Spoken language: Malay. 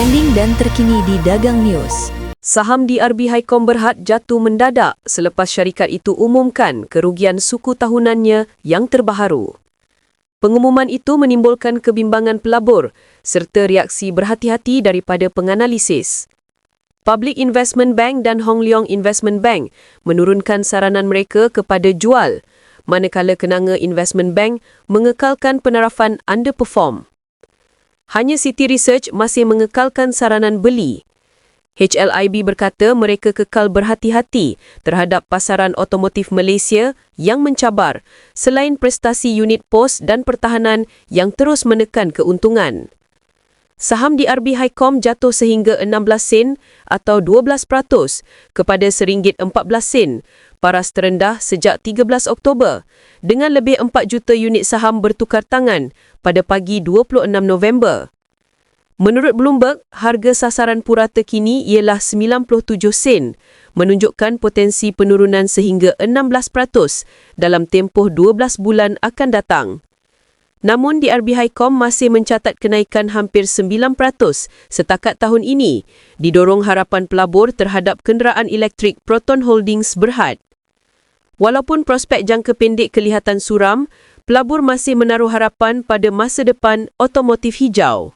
trending dan terkini di Dagang News. Saham DRB Highcom Berhad jatuh mendadak selepas syarikat itu umumkan kerugian suku tahunannya yang terbaharu. Pengumuman itu menimbulkan kebimbangan pelabur serta reaksi berhati-hati daripada penganalisis. Public Investment Bank dan Hong Leong Investment Bank menurunkan saranan mereka kepada jual, manakala Kenanga Investment Bank mengekalkan penarafan underperform. Hanya City Research masih mengekalkan saranan beli. HLIB berkata mereka kekal berhati-hati terhadap pasaran otomotif Malaysia yang mencabar selain prestasi unit pos dan pertahanan yang terus menekan keuntungan. Saham DRB Highcom jatuh sehingga 16 sen atau 12% kepada RM1.14 sen, paras terendah sejak 13 Oktober, dengan lebih 4 juta unit saham bertukar tangan pada pagi 26 November. Menurut Bloomberg, harga sasaran purata kini ialah 97 sen, menunjukkan potensi penurunan sehingga 16% dalam tempoh 12 bulan akan datang. Namun DRB Highcom masih mencatat kenaikan hampir 9% setakat tahun ini, didorong harapan pelabur terhadap kenderaan elektrik Proton Holdings Berhad. Walaupun prospek jangka pendek kelihatan suram, pelabur masih menaruh harapan pada masa depan otomotif hijau.